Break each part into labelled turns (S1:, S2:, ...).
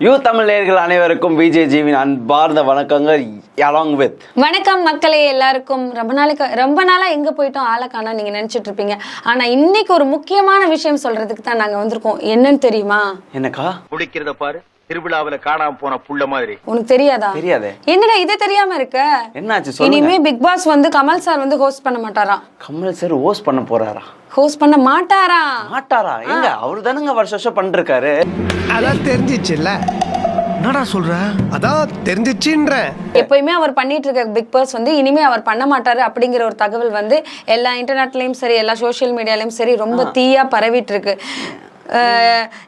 S1: You Tamil நேயர்கள் அனைவருக்கும் விஜய் ஜீவின் அன்பார்ந்த வணக்கங்கள் அலாங் வித்
S2: வணக்கம் மக்களே எல்லாருக்கும் ரொம்ப நாளைக்கு ரொம்ப நாளா எங்க போயிட்டோம் ஆளை காணா நீங்க நினைச்சிட்டு இருப்பீங்க. ஆனா இன்னைக்கு ஒரு முக்கியமான விஷயம் சொல்றதுக்கு தான் நாங்க வந்திருக்கோம். என்னன்னு தெரியுமா?
S1: என்னக்கா?
S3: குடிக்கிறத பாரு. திருவிழாவுல காணாம போன புள்ள மாதிரி.
S2: உனக்கு தெரியாதா?
S1: தெரியாதே.
S2: என்னடா இது தெரியாம இருக்க?
S1: என்னாச்சு
S2: இனிமே பிக் பாஸ் வந்து கமல் சார் வந்து ஹோஸ்ட் பண்ண மாட்டாராம்
S1: கமல் சார் ஓஸ் பண்ண போறாரா?
S2: ஹோஸ்ட் பண்ண மாட்டாரா?
S1: மாட்டாரா? எங்க? அவரு தானங்க வருஷம் வருஷம் பண்ணிருக்காரு
S4: அதான் தெரிஞ்சிச்சுல்ல. என்னடா சொல்ற? அதான் தெரிஞ்சிச்சுன்ற.
S2: எப்பயுமே அவர் பண்ணிட்டு இருக்க பிக் பாஸ் வந்து இனிமே அவர் பண்ண மாட்டாரு அப்படிங்கிற ஒரு தகவல் வந்து எல்லா இன்டர்நெட்லயும் சரி எல்லா சோஷியல் மீடியாலயும் சரி ரொம்ப தீயா பரவிட்டு இருக்கு.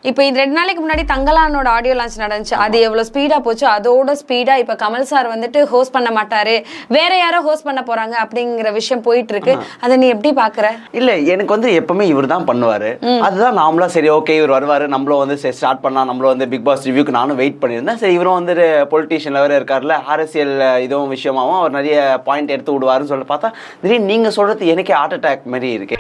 S2: இப்போ இது ரெண்டு நாளைக்கு முன்னாடி தங்கலானோட ஆடியோ லான்ச் நடந்துச்சு. அது எவ்வளவு ஸ்பீடா போச்சு அதோட ஸ்பீடா இப்ப கமல் சார் வந்துட்டு ஹோஸ்ட் பண்ண மாட்டாரு. வேற யாரோ ஹோஸ்ட் பண்ண போறாங்க அப்படிங்கிற விஷயம் போயிட்டு இருக்கு அதை நீ எப்படி பாக்குற?
S1: இல்ல எனக்கு வந்து எப்பவுமே இவர் தான் பண்ணுவாரு. அதுதான் நாமளும் சரி ஓகே இவர் வருவாரு நம்மளும் வந்து சரி ஸ்டார்ட் பண்ணா நம்மளும் வந்து பிக் பாஸ் ரிவ்யூக்கு நானும் வெயிட் பண்ணியிருந்தேன். சரி இவரும் வந்து பொலிட்டீஷியன்ல வேற இருக்காருல்ல அரசியல் இதுவும் விஷயமாவும் அவர் நிறைய பாயிண்ட் எடுத்து விடுவாருன்னு சொல்லி பார்த்தா திடீர்னு நீங்க சொல்றது எனக்கே ஹார்ட் அட்டாக் மாதிரி இருக்கு.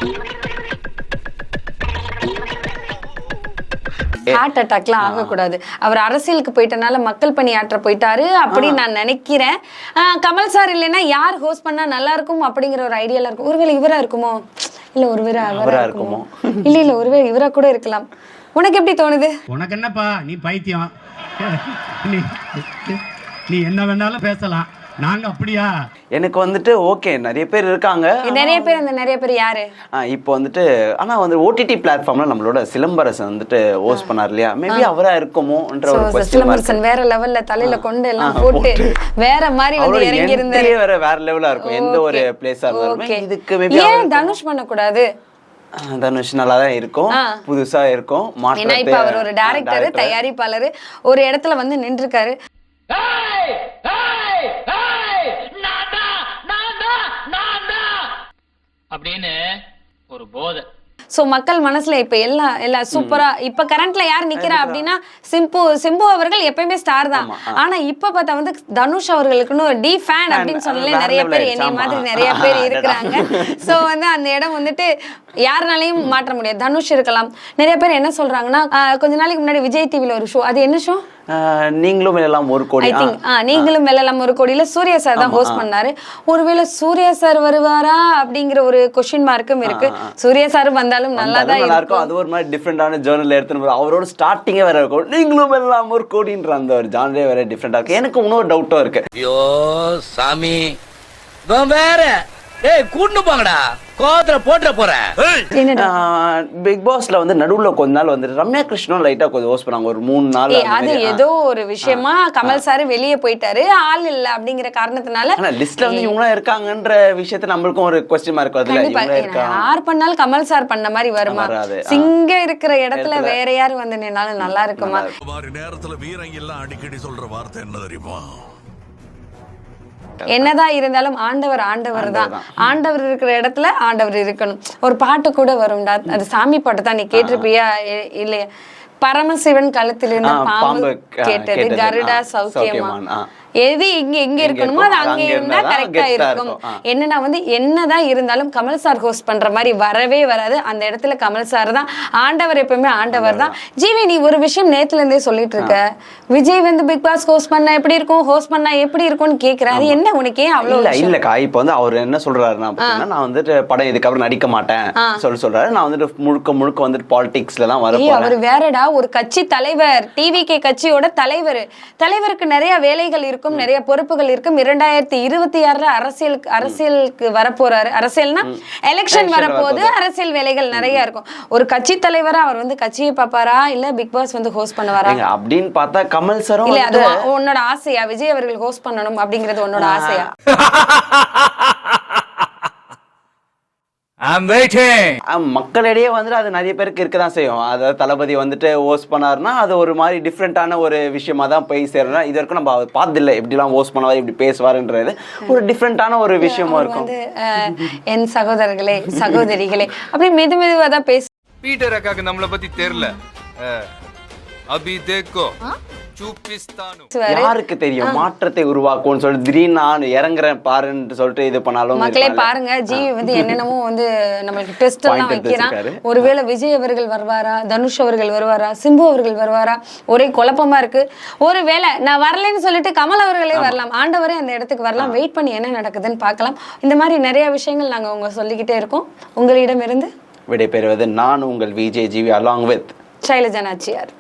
S2: ஹார்ட் அட்டாக்லாம் ஆகக்கூடாது. அவர் அரசியலுக்கு போயிட்டனால மக்கள் பணி ஆற்ற போயிட்டாரு அப்படின்னு நான் நினைக்கிறேன். ஆஹ் கமல் சார் இல்லைன்னா யார் ஹோஸ்ட் பண்ணா நல்லா இருக்கும் அப்படிங்கிற ஒரு ஐடியால இருக்கும். ஒருவேளை இவரா இருக்குமோ? இல்ல ஒருவேளை அவரா
S1: அவரா
S2: இருக்குமோ? இல்ல இல்ல ஒருவேளை இவரா கூட இருக்கலாம். உனக்கு எப்படி தோணுது?
S5: உனக்கு என்னப்பா? நீ பைத்தியம். நீ நீ என்ன வேணாலும் பேசலாம். நாங்க அப்படியா?
S1: எனக்கு வந்துட்டு ஓகே நிறைய பேர் இருக்காங்க.
S2: நிறைய பேர் அந்த நிறைய பேர் யாரு?
S1: இப்போ வந்துட்டு ஆனா வந்து ஓடிடி பிளாட்ஃபார்ம்ல நம்மளோட சிலம்பரசன் வந்துட்டு ஹோஸ்ட் பண்ணார் இல்லையா? மேபி அவரா இருக்குமோன்ற ஒரு
S2: So,
S1: கொஸ்டின்
S2: சிலம்பரசன் வேற லெவல்ல தலையில கொண்டு எல்லாம் போட்டு வேற மாதிரி வந்து இறங்கி இருந்தாரு
S1: வேற வேற லெவலா இருக்கும். எந்த ஒரு பிளேஸா இருந்தாலுமே. இதுக்கு மேபி
S2: ஏன் தனுஷ் பண்ணக்கூடாது?
S1: தனுஷ் நல்லா தான் இருக்கும். புதுசா இருக்கும்.
S2: ஏன்னா இப்ப அவர் ஒரு டைரக்டர். தயாரிப்பாளர் ஒரு இடத்துல வந்து நின்றுருக்காரு.
S6: அப்படின்னு ஒரு போதை.
S2: சோ மக்கள் மனசுல இப்ப எல்லாம் எல்லாம் சூப்பரா இப்ப கரண்ட்ல யார் நிக்கிறா அப்படின்னா சிம்பு சிம்பு அவர்கள் எப்பயுமே ஸ்டார் தான். ஆனா இப்ப பார்த்தா வந்து தனுஷ் அவர்களுக்குன்னு டி ஃபேன் அப்படின்னு சொல்லல நிறைய பேர் என்னைய. மாதிரி நிறைய பேர். இருக்கிறாங்க. சோ வந்து அந்த இடம் வந்துட்டு யாருனாலையும் மாற்ற முடியாது. தனுஷ் இருக்கலாம். நிறைய பேர் என்ன சொல்றாங்கன்னா கொஞ்ச நாளைக்கு முன்னாடி விஜய் டிவில ஒரு ஷோ அது என்ன ஷோ
S1: நீங்களும் எல்லாம் ஒரு கோடி.
S2: நீங்களும் வெள்ளலாம் ஒரு கோடியில சூர்யா சார் தான் ஹோஸ்ட் பண்ணாரு. ஒருவேளை சூர்யா சார் வருவாரா அப்படிங்கிற ஒரு கொஸ்டின் மார்க்கும் இருக்கு. சூர்யா சார் வந்தாலும் நல்லா தான்
S1: நல்லா இருக்கும். அது ஒரு மாதிரி டிஃப்ரெண்டான ஜேர்னல் எடுத்துன்னு போற. அவரோட ஸ்டார்டிங்கே வேற இருக்கும். நீங்களும் எல்லாம் ஒரு கோடின்ற அந்த ஒரு ஜானரே வேற டிஃப்ரெண்டா இருக்கு. எனக்கு இன்னொரு டவுட்டும் இருக்கு.
S3: ஐயோ சாமி. வேற. ஏய் கூட்டு போங்கடா. கோவத்துல போட்டுற போறேன்
S2: என்னடா?
S1: பிக் பாஸ்ல வந்து நடுவுல கொஞ்ச நாள் வந்துட்டு ரம்யா கிருஷ்ணன் லைட்டா கொஞ்சம் ஹோஸ்ட் பண்ணாங்க. ஒரு மூணு நாள்
S2: அது. ஏதோ ஒரு விஷயமா கமல் சார் வெளியே போயிட்டாரு. ஆள் இல்ல அப்படிங்கிற காரணத்தினால
S1: லிஸ்ட்ல வந்து இவங்களா இருக்காங்கன்ற விஷயத்த நம்மளுக்கும் ஒரு கொஸ்டின் மார்க் இருக்காங்க
S2: யார் பண்ணாலும் கமல் சார் பண்ண மாதிரி வருமா?
S1: வராது.
S2: சிங்க இருக்கிற இடத்துல. வேற யாரு வந்து நின்னாலும் நல்லா இருக்குமா?
S7: நேரத்துல வீரங்க எல்லாம் அடிக்கடி சொல்ற வார்த்தை என்ன தெரியுமா?
S2: என்னதான் இருந்தாலும் ஆண்டவர் ஆண்டவர் தான். ஆண்டவர் இருக்கிற இடத்துல ஆண்டவர் இருக்கணும். ஒரு பாட்டு கூட வரும்டா. அது சாமி பாட்டு தான் நீ கேட்டிருப்பியா? இல்லையா. பரமசிவன் கழுத்திலிருந்து பாம்பு கேட்டது. கருடா சௌக்கியமா. எது இங்க எங்க இருக்கணுமோ அது அங்க இருந்தா கரெக்டா இருக்கும். என்னன்னா வந்து என்னதான் இருந்தாலும் கமல் சார் ஹோஸ்ட் பண்ற மாதிரி வரவே வராது. அந்த இடத்துல கமல் சார் தான். ஆண்டவர் எப்பவுமே ஆண்டவர் தான். ஜீவி நீ ஒரு விஷயம் நேத்துல இருந்தே சொல்லிட்டு இருக்க. விஜய் வந்து பிக் பாஸ் ஹோஸ்ட் பண்ணா எப்படி இருக்கும்? ஹோஸ்ட் பண்ணா எப்படி இருக்கும்னு கேக்குற. அது என்ன உனக்கு ஏன் அவ்வளவு
S1: இல்ல? இல்லக்கா. இப்ப வந்து அவர் என்ன சொல்றாருன்னா நான் வந்துட்டு படம் இதுக்கப்புறம் நடிக்க மாட்டேன் சொல்லி சொல்றாரு. நான் வந்துட்டு முழுக்க முழுக்க வந்துட்டு பாலிடிக்ஸ்ல தான் வர
S2: அவர் வேறடா ஒரு கட்சி தலைவர் டிவிகே கட்சியோட தலைவர். தலைவருக்கு நிறைய வேலைகள் இருக்கும் நிறைய பொறுப்புகள் இருக்கும் இரண்டாயிரத்தி இருபத்தி ஆறுல அரசியலுக்கு அரசியலுக்கு வரப்போறாரு. அரசியல்னா எலெக்ஷன் வரப்போது. அரசியல் வேலைகள் நிறைய இருக்கும். ஒரு கட்சி தலைவரா அவர் வந்து கட்சியை பாப்பாரா இல்ல பிக் பாஸ் வந்து ஹோஸ்ட் பண்ணுவாரா?
S1: அப்படின்னு பார்த்தா கமல் சாரும்
S2: இல்ல அது உன்னோட ஆசையா? விஜய் அவர்கள் ஹோஸ்ட் பண்ணணும் அப்படிங்கிறது உன்னோட ஆசையா?
S1: மக்களிடையே வந்துட்டு அது நிறைய பேருக்கு இருக்க தான் செய்யும். அதாவது தளபதி வந்துட்டு ஹோஸ்ட் பண்ணாருன்னா அது ஒரு மாதிரி டிஃப்ரெண்டான ஒரு விஷயமா தான் போய் சேரணும் இது வரைக்கும் நம்ம பார்த்ததில்ல. எப்படிலாம் ஹோஸ்ட் பண்ணுவார் இப்படி பேசுவாருன்றது ஒரு டிஃப்ரெண்டான ஒரு விஷயமா இருக்கும்.
S2: என் சகோதரர்களே சகோதரிகளே அப்படி மெது மெதுவா தான் பேச
S8: பீட்டர் அக்காக்கு நம்மளை பத்தி தெரியல. அஹ், அபி தேக்கோ.
S1: யாருக்கு தெரியும்? மாற்றத்தை உருவாக்கும்னு சொல்லிட்டு திடீர்னு நான் இறங்குறேன் பாருன்னு சொல்லிட்டு இது பண்ணாலும்
S2: மக்களே. பாருங்க ஜிவி வந்து என்னென்னமோ வந்து நம்மளுக்கு டெஸ்ட் எல்லாம் வைக்கிறான். ஒருவேளை விஜய் அவர்கள் வருவாரா? தனுஷ் அவர்கள் வருவாரா? சிம்பு அவர்கள் வருவாரா? ஒரே குழப்பமா இருக்கு. ஒருவேளை நான் வரலைன்னு சொல்லிட்டு கமல் அவர்களே வரலாம். ஆண்டவரே அந்த இடத்துக்கு வரலாம். வெயிட் பண்ணி என்ன நடக்குதுன்னு பார்க்கலாம். இந்த மாதிரி நிறைய விஷயங்கள் நாங்க உங்க சொல்லிக்கிட்டே இருக்கோம். உங்களிடமிருந்து
S1: விடைபெறுவது நான் உங்கள் Vijay GV along with
S2: Sailaja Nachiyar.